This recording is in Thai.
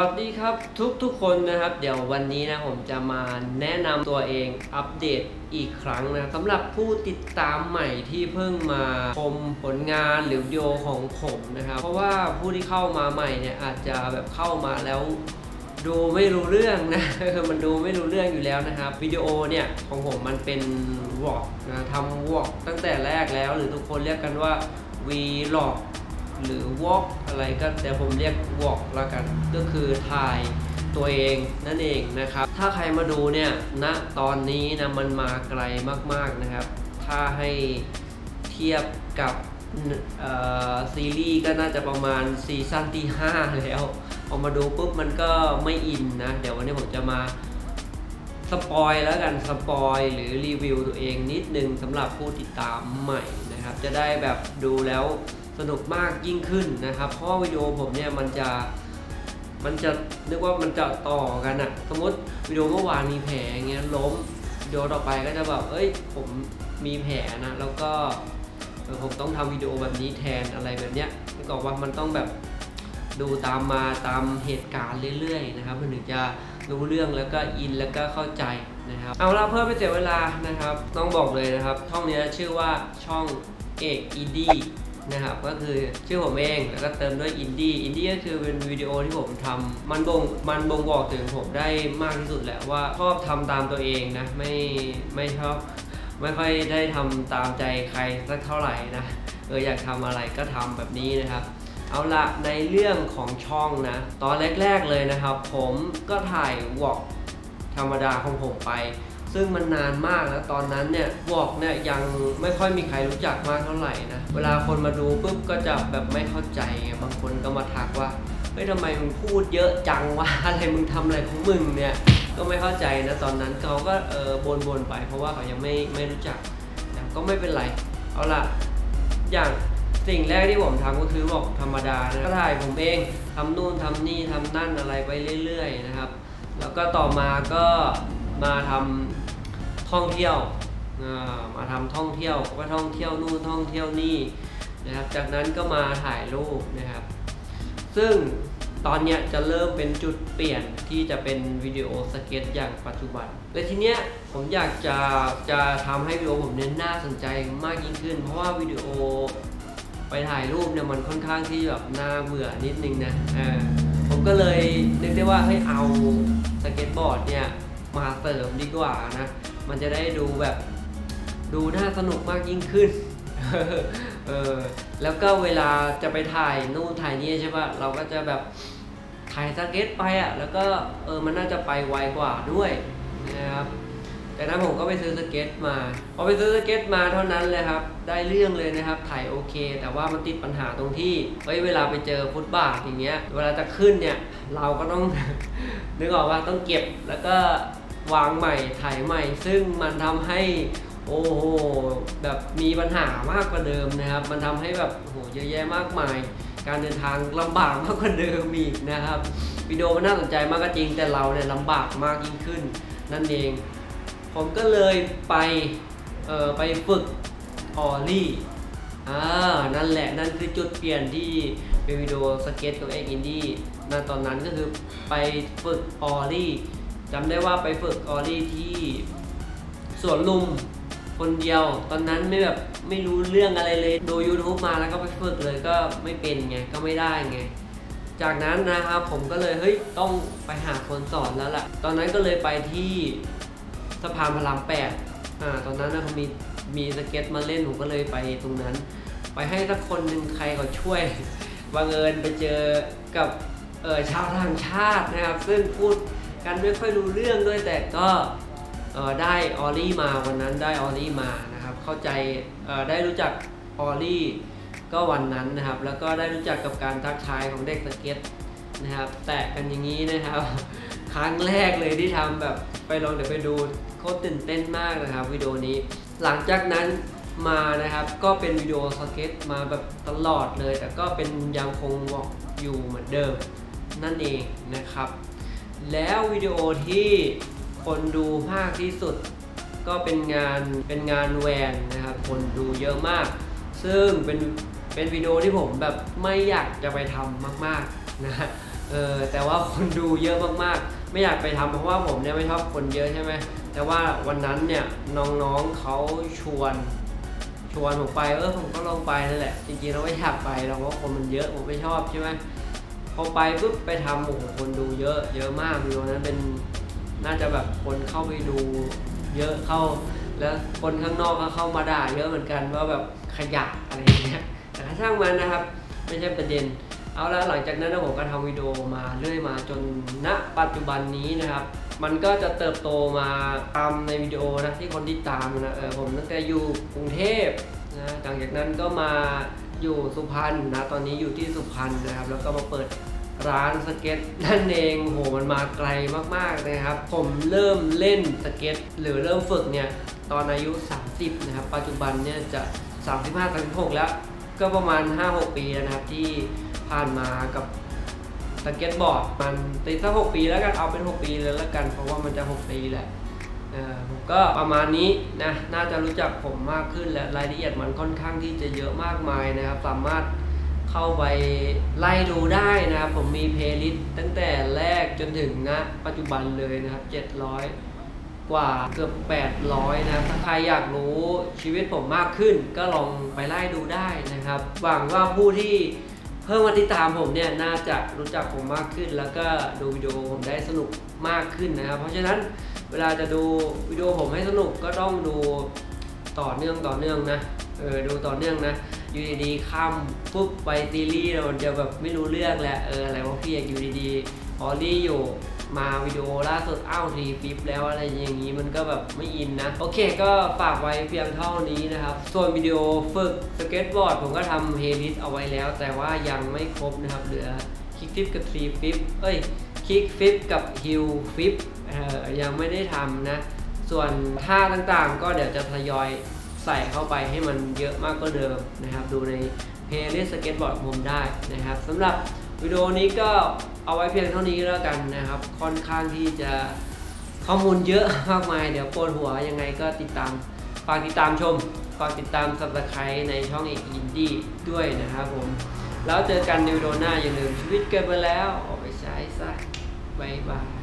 วัสดีครับทุกทุกๆคนนะครับ เดี๋ยววันนี้นะผมจะมาแนะนำตัวเองอัปเดตอีกครั้งนะสำหรับผู้ติดตามใหม่ที่เพิ่งมาชมผลงานหรือวิดีโอของผมนะครับ เพราะว่าผู้ที่เข้ามาใหม่เนี่ยอาจจะแบบเข้ามาแล้วดูไม่รู้เรื่องนะคือมันดูไม่รู้เรื่องอยู่แล้วนะครับวิดีโอเนี่ยของผมมันเป็นวอล์กนะทำวอล์กตั้งแต่แรกแล้ว หรือทุกคนเรียกกันว่า vlog หรือ walk อะไรก็แต่ผมเรียก walk แล้วกัน ก็คือถ่ายตัวเองนั่นเองนะครับ ถ้าใครมาดูเนี่ยณตอนนี้นะมันมาไกลมากๆนะครับ ถ้าให้เทียบกับซีรีส์ก็น่าจะประมาณซีซั่นที่ 5 แล้วพอมาดูปุ๊บมันก็ไม่อินนะ เดี๋ยววันนี้ผมจะมาสปอยแล้วกันสปอยหรือรีวิวตัวเองนิดนึงสำหรับผู้ติดตามใหม่นะครับ จะได้แบบดูแล้ว สนุกมากยิ่งขึ้นนะครับ เพราะว่าวิดีโอผมเนี่ยมันจะมันจะนึกว่ามันจะต่อกันอะสมมติวิดีโอเมื่อวานมีแผลอย่างเงี้ยล้มวิดีโอต่อไปก็จะแบบเอ้ยผมมีแผลนะแล้วก็ผมต้องทำวิดีโอแบบนี้แทนอะไรแบบเนี้ยนึกออกว่ามันต้องแบบดูตามมาตามเหตุการณ์เรื่อยๆนะครับมันถึงจะรู้เรื่องแล้วก็อินแล้วก็เข้าใจนะครับเอาละเพื่อไม่เสียเวลานะครับ ต้องบอกเลยนะครับ ช่องนี้ชื่อว่าช่องเอกอีดี นะครับ ก็คือชื่อผมเองแล้วก็เติมด้วยอินดี้อินดี้ก็คือเป็นวิดีโอที่ผมทำมันบ่งมันบ่งบอกถึงผมได้มากที่สุดแหละว่าชอบทำตามตัวเองนะไม่ไม่ชอบไม่ค่อยได้ทำตามใจใครสักเท่าไหร่นะเอออยากทำอะไรก็ทำแบบนี้นะครับ เอาละในเรื่องของช่องนะ ตอนแรก ๆเลยนะครับ ผมก็ถ่ายวอล์กธรรมดาของผมไป ซึ่งมันนานมากแล้วตอนนั้นเนี่ยวอกเนี่ยยังไม่ค่อยมีใครรู้จักมากเท่าไหร่นะเวลาคนมาดูปุ๊บก็จะแบบไม่เข้าใจไงบางคนก็มาทักว่าเฮ้ยทำไมมึงพูดเยอะจังวะอะไรมึงทำอะไรของมึงเนี่ยก็ไม่เข้าใจนะตอนนั้นเขาก็เออบนบนๆไป เพราะว่าเขายังไม่ไม่รู้จักนะก็ไม่เป็นไรเอาล่ะอย่างสิ่งแรกที่ผมทำก็คือบอกธรรมดานะก็ถ่ายผมเองทำนู่นทำนี่ทำนั่นอะไรไปเรื่อย ๆ นะครับ แล้วก็ต่อมาก็มาทำ ท่องเที่ยวมาทำท่องเที่ยวก็ท่องเที่ยวนู่นท่องเที่ยวนี่นะครับ จากนั้นก็มาถ่ายรูปนะครับ ซึ่งตอนเนี้ยจะเริ่มเป็นจุดเปลี่ยนที่จะเป็นวิดีโอสเก็ตอย่างปัจจุบันและทีเนี้ยผมอยากจะจะทำให้วิดีโอผมเน้นน่าสนใจมากยิ่งขึ้น เพราะว่าวิดีโอไปถ่ายรูปเนี่ยมันค่อนข้างที่แบบน่าเบื่อนิดนึงนะผมก็เลยนึกได้ว่าให้เอาสเก็ตบอร์ดเนี่ยมาเสริมดีกว่านะ มันจะได้ดูแบบดูน่าสนุกมากยิ่งขึ้น เออ แล้วก็เวลาจะไปถ่ายนู่นถ่ายนี่ใช่ปะเราก็จะแบบถ่ายสเก็ตไปอะ แล้วก็เออมันน่าจะไปไวกว่าด้วยนะครับแต่นั้นผมก็ไปซื้อสเก็ตมา พอไปซื้อสเก็ตมาเท่านั้นเลยครับ ได้เรื่องเลยนะครับ ถ่ายโอเค แต่ว่ามันติดปัญหาตรงที่ เฮ้ย เวลาไปเจอฟุตบาทอย่างเงี้ย เวลาจะขึ้นเนี่ย เราก็ต้อง นึกออกว่าต้องเก็บ แล้วก็ วางใหม่ถ่ายใหม่ ซึ่งมันทำให้โอ้โหแบบมีปัญหามากกว่าเดิมนะครับ มันทำให้แบบโอ้โหเยอะแยะมากมาย การเดินทางลำบากมากกว่าเดิมอีกนะครับวิดีโอมันน่าสนใจมากก็จริงแต่เราเนี่ยลำบากมากยิ่งขึ้น นั่นเอง ผมก็เลยไปเอ่อไปฝึกออลี่อ่านั่นแหละนั่นคือจุดเปลี่ยนที่เป็นวิดีโอสเก็ตกับเอ็กอินดี้นั่นตอนนั้นก็คือไปฝึกออลี่ จำได้ว่าไปฝึกออลลี่ที่สวนลุมคนเดียว ตอนนั้นไม่แบบไม่รู้เรื่องอะไรเลย ดู YouTube มาแล้วก็ไปฝึกเลยก็ไม่เป็นไง ก็ไม่ได้ไง จากนั้นนะครับผมก็เลยเฮ้ยต้องไปหาคนสอนแล้วล่ะ ตอนนั้นก็เลยไปที่สะพานพระรามแปดอ่าตอนนั้นนะเขามีมีสเก็ตมาเล่นผมก็เลยไปตรงนั้น ไปให้สักคนหนึ่งใครก็ช่วยบังเอิญไปเจอกับเออชาวต่างชาตินะครับ ซึ่งพูด กันไม่ค่อยรู้เรื่องด้วยแต่ก็ได้ออลลี่มาวันนั้นได้ออลลี่มานะครับเข้าใจได้รู้จักออลลี่ก็วันนั้นนะครับ แล้วก็ได้รู้จักกับการทักทายของเด็กสเก็ตนะครับ แตะกันอย่างนี้นะครับ ครั้งแรกเลยที่ทำแบบไปลองเดี๋ยวไปดูโคตรตื่นเต้นมากนะครับวิดีโอนี้ หลังจากนั้นมานะครับก็เป็นวิดีโอสเก็ตมาแบบตลอดเลย แต่ก็เป็นยังคงบอกอยู่เหมือนเดิมนั่นเองนะครับ แล้ววิดีโอที่คนดูมากที่สุด ก็เป็นงานเป็นงานแวนนะครับ คนดูเยอะมาก ซึ่งเป็นเป็นวิดีโอที่ผมแบบไม่อยากจะไปทำมากๆนะฮะเออแต่ว่าคนดูเยอะมากๆ ไม่อยากไปทำเพราะว่าผมเนี่ยไม่ชอบคนเยอะใช่ไหมแต่ว่าวันนั้นเนี่ยน้องๆเขาชวนชวนผมไปเออผมก็ลองไปนั่นแหละจริงๆเราไม่อยากไปเราเพราะคนมันเยอะผมไม่ชอบใช่ไหม พอไปปุ๊บไปทำโอ้โหคนดูเยอะเยอะมากวิดีโอนั้นเป็นน่าจะแบบคนเข้าไปดูเยอะเข้า แล้วคนข้างนอกก็เข้ามาด่าเยอะเหมือนกันว่าแบบขยะอะไรอย่างเงี้ยแต่ถ้าช่างมันนะครับ ไม่ใช่ประเด็น เอาละหลังจากนั้นผมก็ทำวิดีโอมาเรื่อยมาจนณปัจจุบันนี้นะครับ มันก็จะเติบโตมาตามในวิดีโอนะที่คนที่ตามนะเออผมตั้งแต่อยู่กรุงเทพนะหลังจากนั้นก็มา อยู่สุพรรณนะตอนนี้อยู่ที่สุพรรณนะครับ แล้วก็มาเปิดร้านสเก็ตนั่นเองโหมันมาไกลมากๆนะครับ ผมเริ่มเล่นสเก็ต หรือเริ่มฝึกเนี่ยตอนอายุ 30 นะครับ ปัจจุบันเนี่ยจะ 35 36 แล้ว ก็ประมาณ 5-6 ปีแล้วนะครับที่ผ่านมากับสเก็ตบอร์ดมันตีสัก6ปีแล้วกันเอาเป็น 6 ปีเลยแล้วกันเพราะว่ามันจะ 6 ปีแหละ ผมก็ประมาณนี้นะน่าจะรู้จักผมมากขึ้นและรายละเอียดมันค่อนข้างที่จะเยอะมากมายนะครับ สามารถเข้าไปไล่ดูได้นะครับ ผมมีเพลย์ลิสต์ตั้งแต่แรกจนถึงณปัจจุบันเลยนะครับ 700 กว่าเกือบ 800 นะครับถ้าใครอยากรู้ชีวิตผมมากขึ้น ก็ลองไปไล่ดูได้นะครับ หวังว่าผู้ที่เพิ่มมาติดตามผมเนี่ยน่าจะรู้จักผมมากขึ้น แล้วก็ดูวิดีโอผมได้สนุกมากขึ้นนะครับ เพราะฉะนั้น เวลาจะดูวิดีโอผมให้สนุกก็ต้องดูต่อเนื่องต่อเนื่องนะเออดูต่อเนื่องนะอยู่ดีๆข้ามปุ๊บไปซีรีส์เราจะแบบไม่รู้เรื่องแหละเอออะไรวะพี่อยากอยู่ดีๆพอรี่อยู่มาวิดีโอล่าสุดอ้าวทีฟิปแล้วอะไรอย่างนี้มันก็แบบไม่อินนะ โอเคก็ฝากไว้เพียงเท่านี้นะครับ ส่วนวิดีโอฝึกสเก็ตบอร์ดผมก็ทำเฮลิสเอาไว้แล้ว แต่ว่ายังไม่ครบนะครับ เหลือคิกฟิปกับทรีฟิปเอ้ย คิกฟิปกับฮิลฟิปยังไม่ได้ทำนะ ส่วนท่าต่างๆ ก็เดี๋ยวจะทยอยใส่เข้าไปให้มันเยอะมากก็เดิมนะครับ ดูในเพลย์ลิสต์สเก็ตบอร์ดของผมได้นะครับสำหรับวิดีโอนี้ก็เอาไว้เพียงเท่านี้แล้วกันนะครับ ค่อนข้างที่จะข้อมูลเยอะมากมาย เดี๋ยวปวดหัวยังไงก็ติดตามฝากติดตามชมฝากติดตามสับสไครในช่องเอกอินดี้ด้วยนะครับผม แล้วเจอกันในวิดีโอหน้าอย่าลืมชีวิตเกินไปแล้วออกไปใช้ซะ บ๊ายบาย